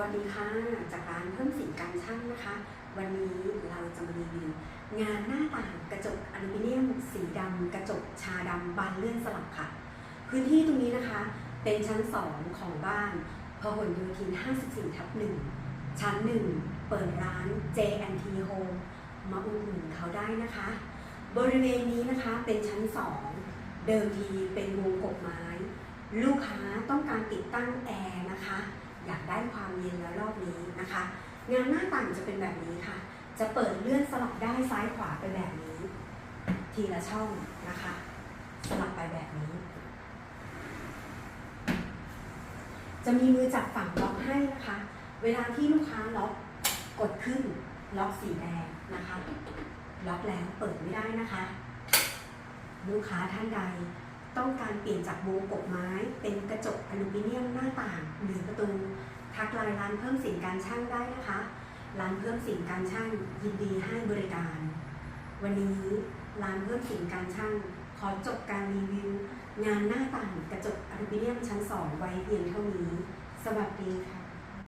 วัสดีค่ะ จากร้านเพิ่มสินการช่างนะคะ วันนี้เราจะมารีวิวงานหน้าต่างกระจกอลูมิเนียมสีดำกระจกชาดำบานเลื่อนสลับค่ะ พื้นที่ตรงนี้นะคะ เป็นชั้น 2 ของบ้านพหลโยธิน 54 ทับ 1 ชั้น 1 เปิดร้าน J&T Home มาอุดหนุนเขาได้นะคะ บริเวณนี้นะคะเป็นชั้น 2 เดิมทีเป็นวงกบไม้ ลูกค้าต้องการติดตั้งแอ อยากได้ความเย็นแล้วรอบนี้นะคะ งานหน้าต่างจะเป็นแบบนี้ค่ะ จะเปิดเลื่อนสลับได้ซ้ายขวาไปแบบนี้ ทีละช่องนะคะ สลับไปแบบนี้ จะมีมือจับฝั่งล็อกให้นะคะ เวลาที่ลูกค้าล็อกกดขึ้นล็อกสีแดงนะคะ ล็อกแล้วเปิดไม่ได้นะคะ ลูกค้าท่านใด ต้องการเปลี่ยนจากวงกบไม้เป็น ทักไลน์ร้านเพิ่มสินการช่างได้นะคะ ร้านเพิ่มสินการช่างยินดีให้บริการ วันนี้ร้านเพิ่มสินการช่างขอจบการรีวิว งานหน้าต่างกระจกอลูมิเนียมชั้น2ไว้เพียงเท่านี้ สวัสดีค่ะ